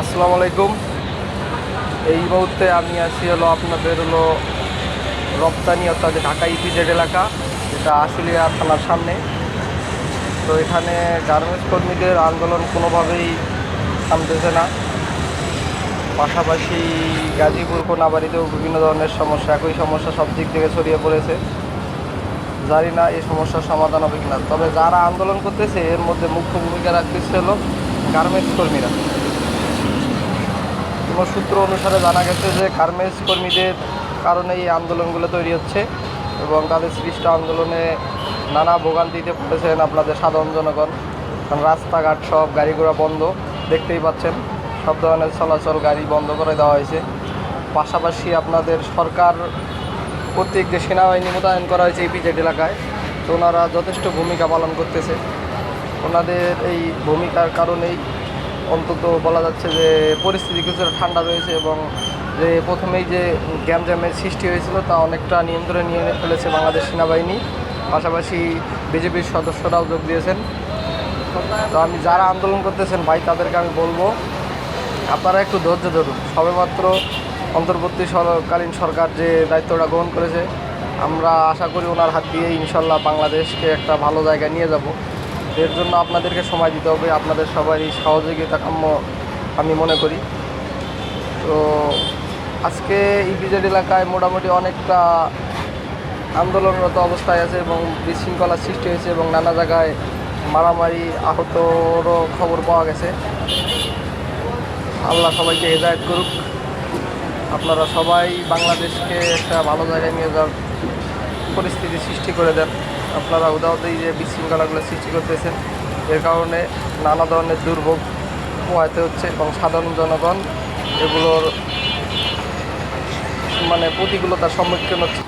আসসালামু আলাইকুম। এই মুহূর্তে আমি আছি হলো আপনাদের হলো রপ্তানি অর্থাৎ ঢাকা ইপিজেড এলাকা, যেটা আশুলিয়া থানার সামনে। তো এখানে গার্মেন্টস কর্মীদের আন্দোলন কোনোভাবেই থামতেছে না। পাশাপাশি গাজীপুর কোনাবাড়িতেও বিভিন্ন ধরনের সমস্যা, একই সমস্যা সব দিক থেকে ছড়িয়ে পড়েছে। জানি না এই সমস্যার সমাধান হবে কিনা। তবে যারা আন্দোলন করতেছে, এর মধ্যে মুখ্য ভূমিকা রাখতেছে হলো গার্মেন্টস কর্মীরা। কোনো সূত্র অনুসারে জানা গেছে যে গার্মেন্টস কর্মীদের কারণে এই আন্দোলনগুলো তৈরি হচ্ছে এবং তাদের সৃষ্ট আন্দোলনে নানা ভোগান্তিতে পড়েছেন আপনাদের সাধারণ জনগণ। কারণ রাস্তাঘাট সব গাড়ি ঘোড়া বন্ধ, দেখতেই পাচ্ছেন। সব ধরনের চলাচল গাড়ি বন্ধ করে দেওয়া হয়েছে। পাশাপাশি আপনাদের সরকার কর্তৃক যে সেনাবাহিনী মোতায়েন করা হয়েছে ইপিজেড এলাকায়, তো ওনারা যথেষ্ট ভূমিকা পালন করতেছে। ওনাদের এই ভূমিকার কারণেই অন্তত বলা যাচ্ছে যে পরিস্থিতি কিছুটা ঠান্ডা রয়েছে এবং যে প্রথমেই যে গ্যামজামের সৃষ্টি হয়েছিল তা অনেকটা নিয়ন্ত্রণে নিয়ে ফেলেছে বাংলাদেশ সেনাবাহিনী। পাশাপাশি বিজেপির সদস্যরাও যোগ দিয়েছেন। তো আমি যারা আন্দোলন করতেছেন ভাই, তাদেরকে আমি বলব, আপনারা একটু ধৈর্য ধরুন। সবেমাত্র অন্তর্বর্তী সরকালীন সরকার যে দায়িত্বটা গ্রহণ করেছে, আমরা আশা করি ওনার হাত দিয়ে ইনশাল্লাহ বাংলাদেশকে একটা ভালো জায়গায় নিয়ে যাব। এর জন্য আপনাদেরকে সময় দিতে হবে, আপনাদের সবারই সহযোগিতা কাম্য আমি মনে করি। তো আজকে ইপিজেড এলাকায় মোটামুটি অনেকটা আন্দোলনরত অবস্থায় আছে এবং বিশৃঙ্খলার সৃষ্টি হয়েছে এবং নানা জায়গায় মারামারি, আহতরও খবর পাওয়া গেছে। আল্লাহ সবাইকে হেদায়ত করুক। আপনারা সবাই বাংলাদেশকে একটা ভালো জায়গায় নিয়ে যাওয়ার পরিস্থিতি সৃষ্টি করে দেন। আপনারা উদাহরণ যে বিশৃঙ্খলাগুলো সৃষ্টি করতেছেন, এর কারণে নানা ধরনের দুর্ভোগ পোহাতে হচ্ছে এবং সাধারণ জনগণ এগুলোর মানে প্রতিকূলতার সম্মুখীন হচ্ছে।